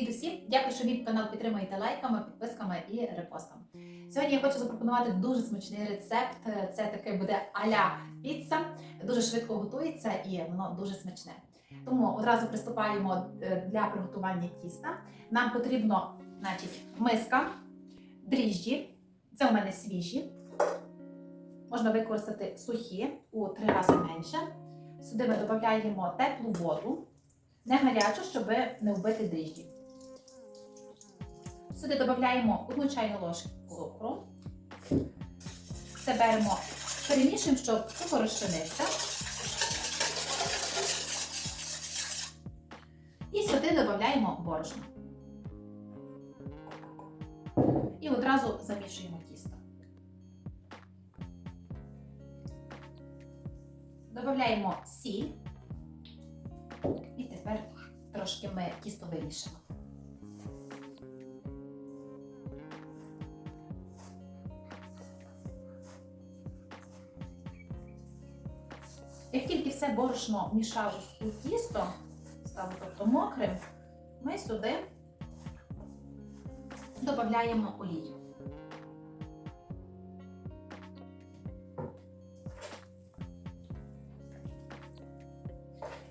Привіт усім! Дякую, що мій канал підтримуєте лайками, підписками і репостом. Сьогодні я хочу запропонувати дуже смачний рецепт. Це таке буде аля піца. Дуже швидко готується і воно дуже смачне. Тому одразу приступаємо е, для приготування тіста. Нам потрібно, значить, миска, дріжджі. Це у мене свіжі. Можна використати сухі у три рази менше. Сюди ми додаємо теплу воду, не гарячу, щоб не вбити дріжджі. Сюди додаємо одну чайну ложку цукру. Це беремо, перемішуємо, щоб цукор розчинився. І сюди додаємо борошно. І одразу замішуємо тісто. Додаємо сіль. І тепер трошки ми тісто вимішаємо. Як тільки все борошно мішалось у тісто, стало тобто мокрим, ми сюди додаємо олію.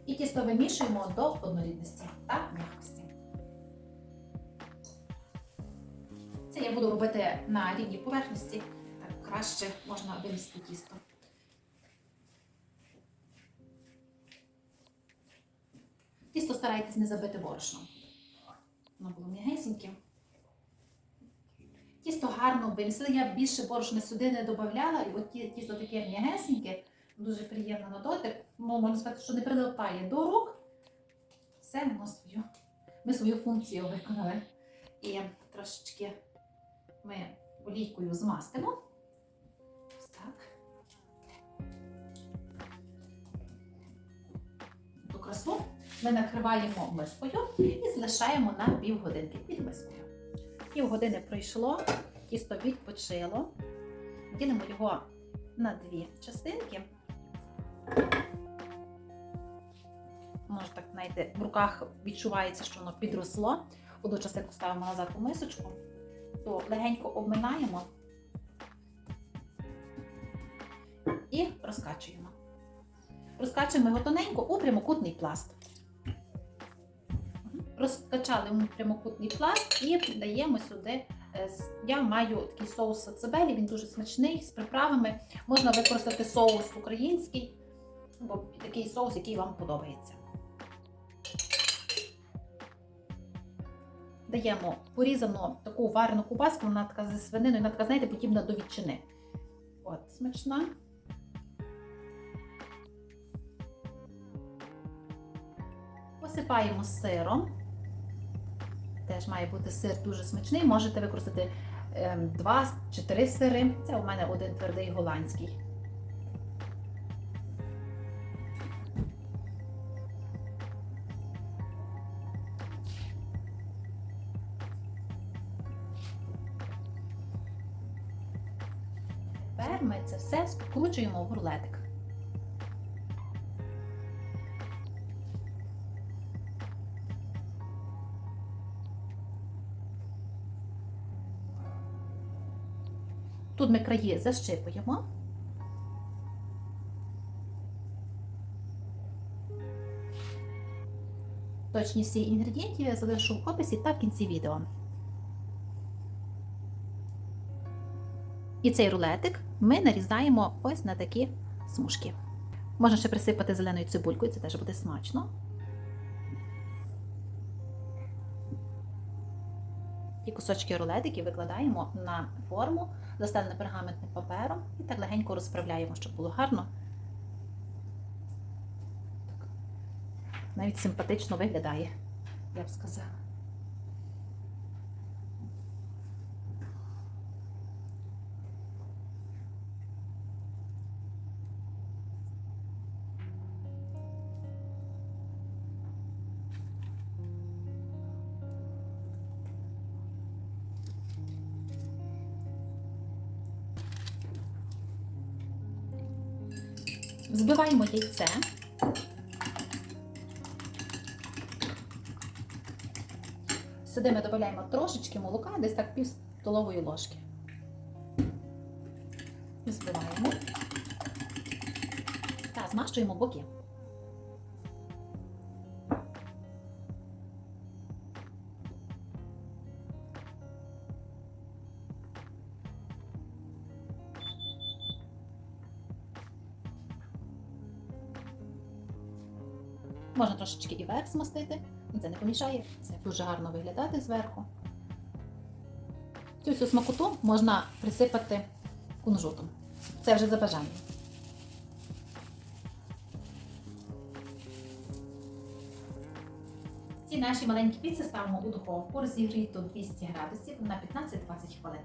І тісто вимішуємо до однорідності та м'якості. Це я буду робити на рівній поверхності, так краще можна вимістити тісто. Тісто старайтесь не забити борошном. Воно було м'ягесеньке. Тісто гарно вимісили. Я більше борошна сюди не додавала, і от тісто таке м'ягесеньке, дуже приємно на дотик. Ну, можна сказати, що не прилипає до рук. Все воно свою. Ми свою функцію виконали. І трошечки ми олійкою змастимо. Ось так. Ту красу ми накриваємо мискою і залишаємо на півгодинки під мискою. Півгодини пройшло, тісто відпочило. Ділимо його на дві частинки. Може, так, знаєте, в руках відчувається, що воно підросло. Одну частинку ставимо назад у мисочку, то легенько обминаємо і розкачуємо. Розкачуємо його тоненько у прямокутний пласт. Розкачали прямокутний пласт і даємо сюди. е, Я маю такий соус сацебелі, він дуже смачний з приправами. Можна використати соус український, або такий соус, який вам подобається. Даємо порізану таку варену кубаску, вона така зі свининою, вона така, знаєте, подібна до ветчини. От, смачна. Посипаємо сиром. Теж має бути сир дуже смачний. Можете використати ем, два чи три сири. Це у мене один твердий голландський. Тепер ми це все скручуємо в рулетик. Тут ми краї защипуємо. Точні всі інгредієнти я залишу в описі та в кінці відео. І цей рулетик ми нарізаємо ось на такі смужки. Можна ще присипати зеленою цибулькою, це теж буде смачно. Ті кусочки рулетики викладаємо на форму, застелене пергаментним папером і так легенько розправляємо, щоб було гарно. Навіть симпатично виглядає, я б сказала. Взбиваємо яйце. Сюди ми додаємо трошечки молока, десь так пів столової ложки. Збиваємо та змащуємо боки. Можна трошечки і верх змастити, це не помішає, це дуже гарно виглядати зверху. Цю всю смакоту можна присипати кунжутом. Це вже за бажанням. Ці наші маленькі піци ставимо у духовку, розігріту 200 градусів на 15-20 хвилин.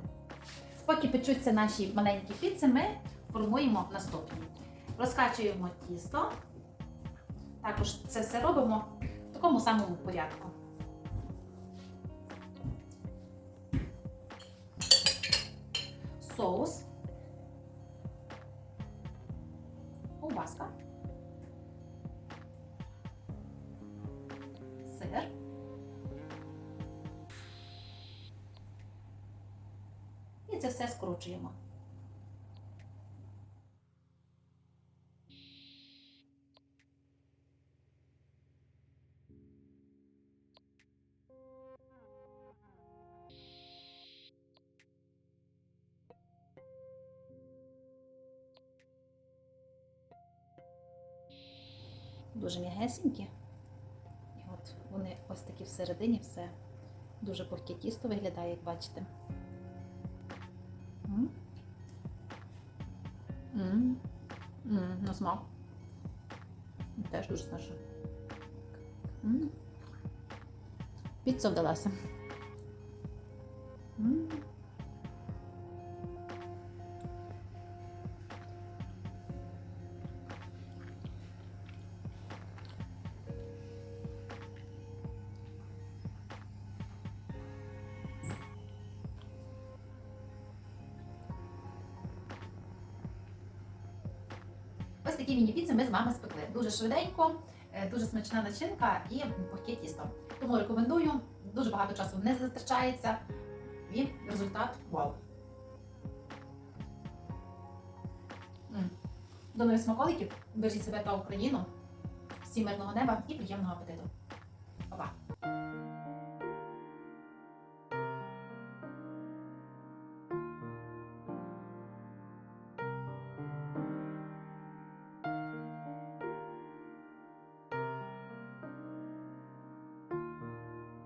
Поки печуться наші маленькі піци, ми формуємо наступні. Розкачуємо тісто. Також це все робимо в такому самому порядку. Соус. Ковбаска. Сир. І це все скручуємо. Дуже м'ягесенькі. І от вони ось такі всередині все. Дуже пухке тісто виглядає, як бачите. М. М. М, На смак. Теж дуже смачно. Піцца вдалася. Ось такі міні-піци ми з вами спекли. Дуже швиденько, е, дуже смачна начинка і пухке тісто. Тому рекомендую, дуже багато часу не затрачається і результат вау. До нових смаколиків. Бережіть себе та Україну. Всім мирного неба і приємного апетиту!